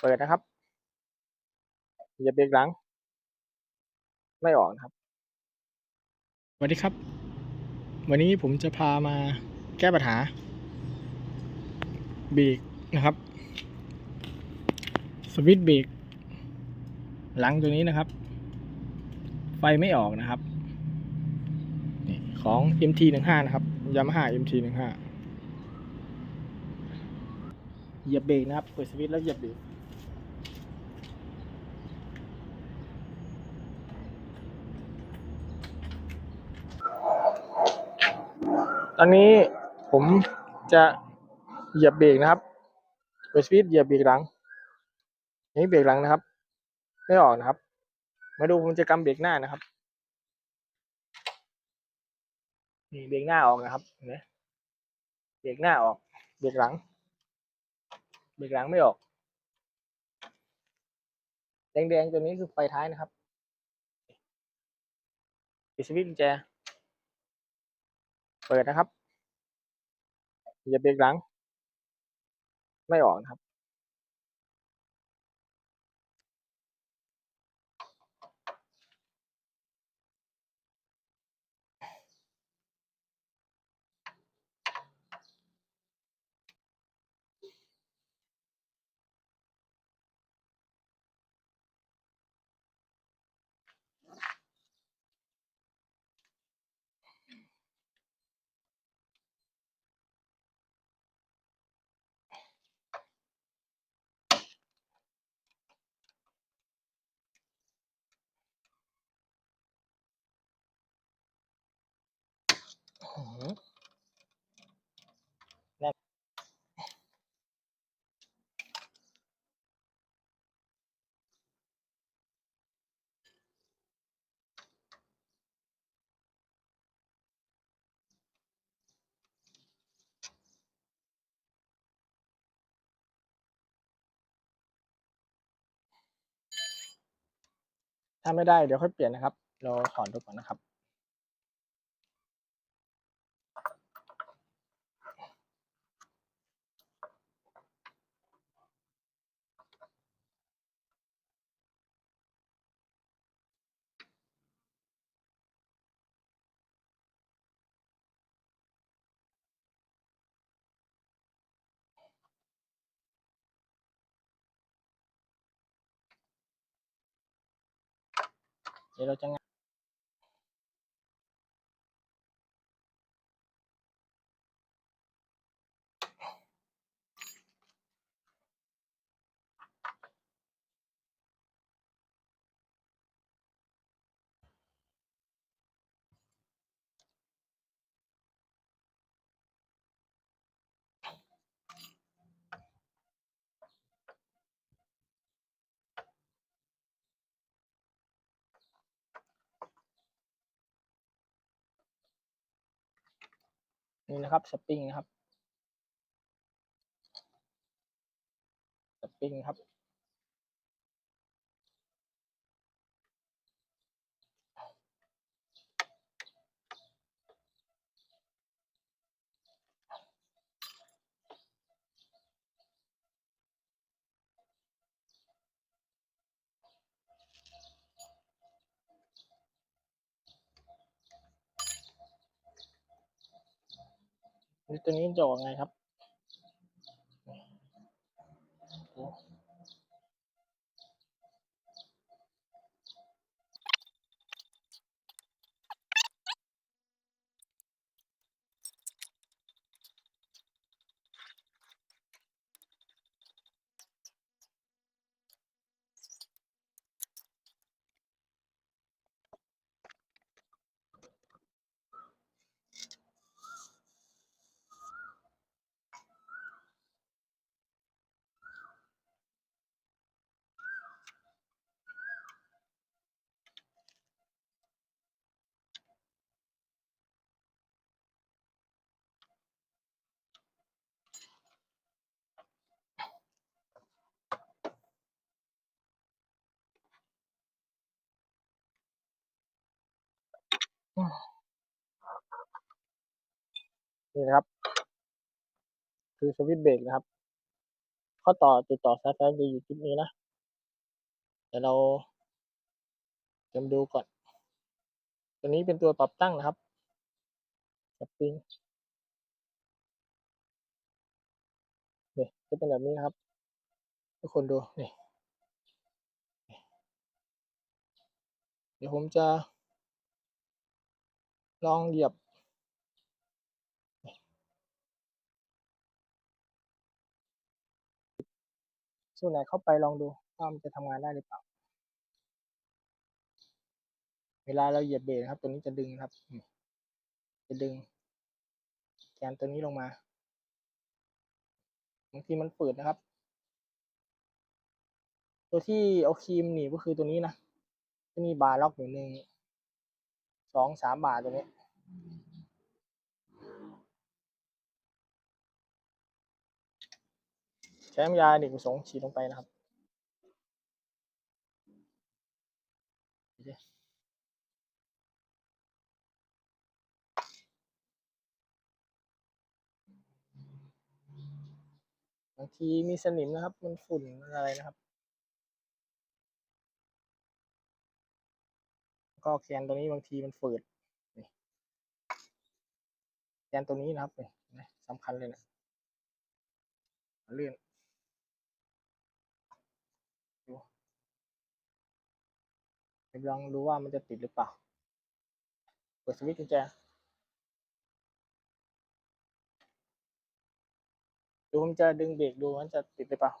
เปิดนะครับเหยียบเบรกหลัง ไม่ออกนะครับสวัสดีครับ วันนี้ผมจะพามาแก้ปัญหาเบรกนะครับ สวิตช์เบรกหลังตัวนี้นะครับ ไฟไม่ออกนะครับของ MT15 นะครับ Yamaha MT15 เหยียบเบรกนะครับเปิดสวิตช์แล้วเหยียบเบรก ตอนนี้ผมจะเหยียบเบรกนะครับเปิดสวิตช์เหยียบเบรกหลังนี่เบรกหลังนะครับ ไม่ออกนะครับ มาดูผมจะกำเบรกหน้านะครับนี่เบรกหน้าออกนะครับเห็นไหมเบรกหน้าออก เบรกหลัง เบรกหลังไม่ออก แดงๆตัวนี้คือไฟท้ายนะครับปิดสวิตช์กุญแจ เปิดนะครับอย่าเบรกหลัง ไม่ออกนะครับ ถ้าไม่ได้เดี๋ยวค่อยเปลี่ยนนะครับ เราถอนดูก่อนนะครับ เดี๋ย นี่นะครับสปริงนะครับสปริงครับ ตัวนี้จะออกไงครับ นี่นะครับ คือสวิตช์เบรกนะครับ ข้อต่อติดต่อสายไฟจะอยู่จุดนี้นะแต่เราจะมาดูก่อน ตัวนี้เป็นตัวปรับตั้งนะครับปรับติงนี่จะเป็นแบบนี้นครับ ทุกคนดูนี่เดี๋ยวผมจะ ลองเหยียบ ส่วนไหนเข้าไปลองดูว่ามันจะทำงานได้หรือเปล่า เวลาเราเหยียบเบรกครับ ตัวนี้จะดึงครับ จะดึงแกนตัวนี้ลงมาบางทีมันฝืดนะครับ ตัวที่เอาครีมหนีบก็คือตัวนี้นะจะมีบาร์ล็อกอยู่หนึ่งสองสามบาทตัวนี้ ใช้น้ำยาอเด็กประสงฉีดลงไปนะครับบางทีมีสนิมนะครับ มันฝุ่นมันอะไรนะครับ ก็แกนตัวนี้บางทีมันฝืด นตัวนี้นะครับนี่เห็นไหมสำคัญเลยนะเลื่อนดูเดี๋ยวลองดูว่ามันจะติดหรือเปล่า เปิดสวิตช์กุญแจดูผมจะดึงเบรกดูมันจะติดหรือเปล่า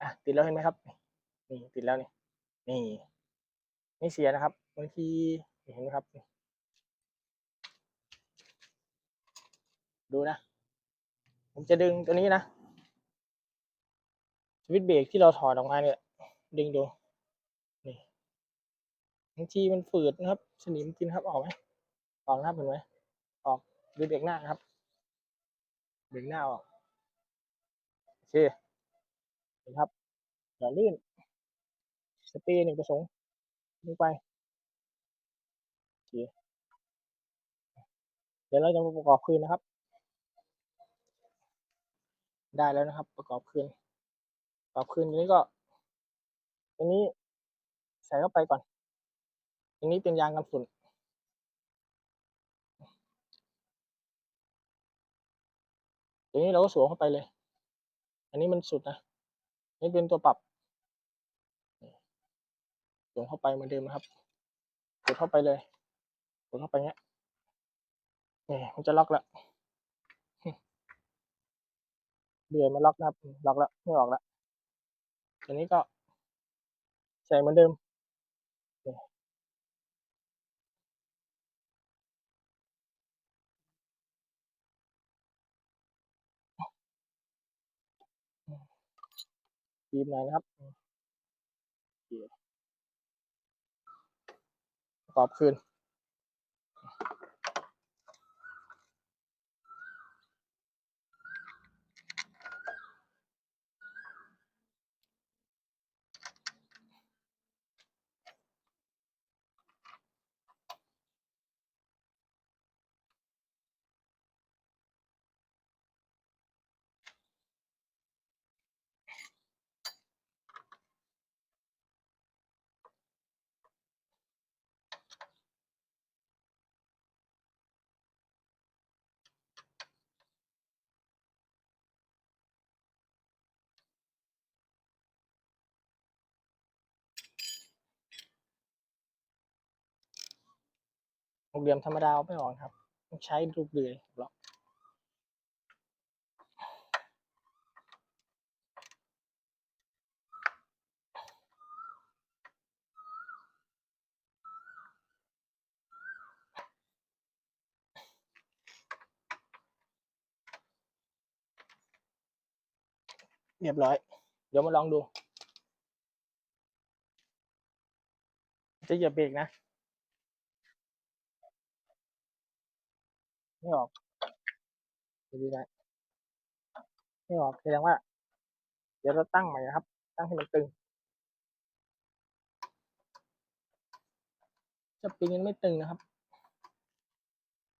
อะติดแล้วเห็นไหมครับ นี่ติดแล้วนี่นี่ไม่เสียนะครับบางที เห็นไหมครับ ดูนะ ผมจะดึงตัวนี้นะสวิตช์เบรกที่เราถอดออกมาเนี่ย ดึงดู นี่บางทีมันฝืดนะครับ สนิมกินครับออกไหมออกนะครับเห็นไหมออกดูเบรกหน้าครับ เบรกหน้าออกโอเคเห็นครับอย่าลื่นสเปรย์หนึ่งประสงค์ลงไป เคเดี๋ยวเราจะมาประกอบคืนนะครับ ได้แล้วนะครับ ประกอบคืนประกอบคืนตัวนี้ก็ตัวนี้ใส่เข้าไปก่อนตัวนี้เป็นยางกันฝุ่นตัวนี้เราก็สวมเข้าไปเลย อันนี้มันสุดนะ นี่เป็นตัวปรับสวมเข้าไปเหมือนเดิมนะครับกดเข้าไปเลย กดเข้าไปเงี้ยนี่มันจะล็อกแล้วเดือยมันล็อกนะครับล็อกแล้วไม่ออกแล้วตัวนี้ก็ใส่เหมือนเดิมนี่บีบหน่อยนะครับโอเคประกอบคืน เหลี่ยมธรรมดาเอาไม่ออกครับต้องใช้ลูกเดือยล็อกเรียบร้อย เดี๋ยวมาลองดู จะเหยียบเบรกนะ ไม่ออกจะดีนะไม่ออกแสดงว่า เดี๋ยวเราตั้งใหม่นะครับ ตั้งให้มันตึงจะปีนี้ไม่ตึงนะครับ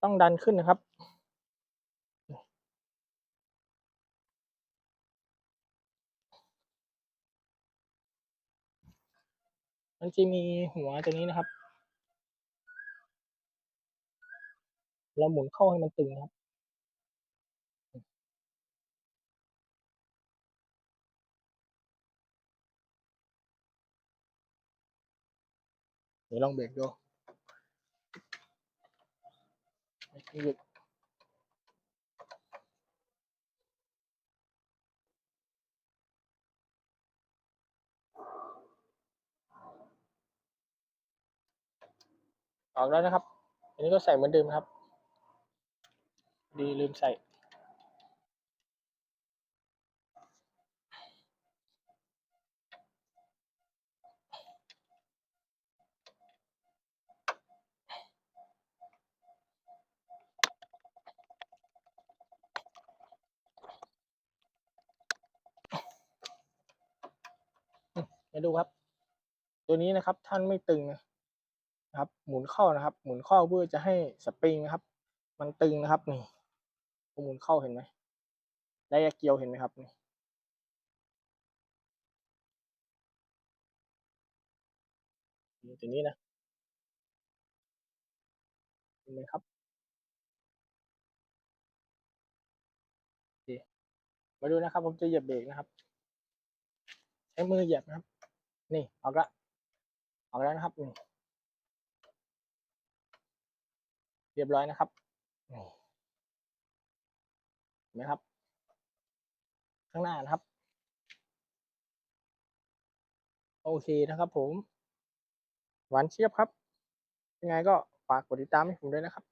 ต้องดันขึ้นนะครับมันจะมีหัวตัวนี้นะครับ เราหมุนเข้าให้มันตึงนะครับเดี๋ยวลองเบรกดูไม่หยุดออกแล้วนะครับ อันนี้ก็ใส่เหมือนเดิมนะครับ ดีลืมใส่มาดูครับ ตัวนี้นะครับท่านไม่ตึงนะครับ หมุนเข้านะครับ หมุนเข้าเพื่อจะให้สปริงนะครับ มันตึงนะครับนี่ ผมหมุนเข้าเห็นไหมไดอะเกียวเห็นไหมครับนี่ตัวนี้นะเห็นไหมครับมาดูนะครับ ผมจะเหยียบเบรกนะครับ ใช้มือเหยียบนะครับ นี่ออกละออกแล้วนะครับนี่เรียบร้อยนะครับนี่ นไหมครับ ข้างหน้านะครับ โอเคนะครับผม หวานเชียบครับ ยังไงก็ฝากกดติดตามให้ผมด้วยนะครับ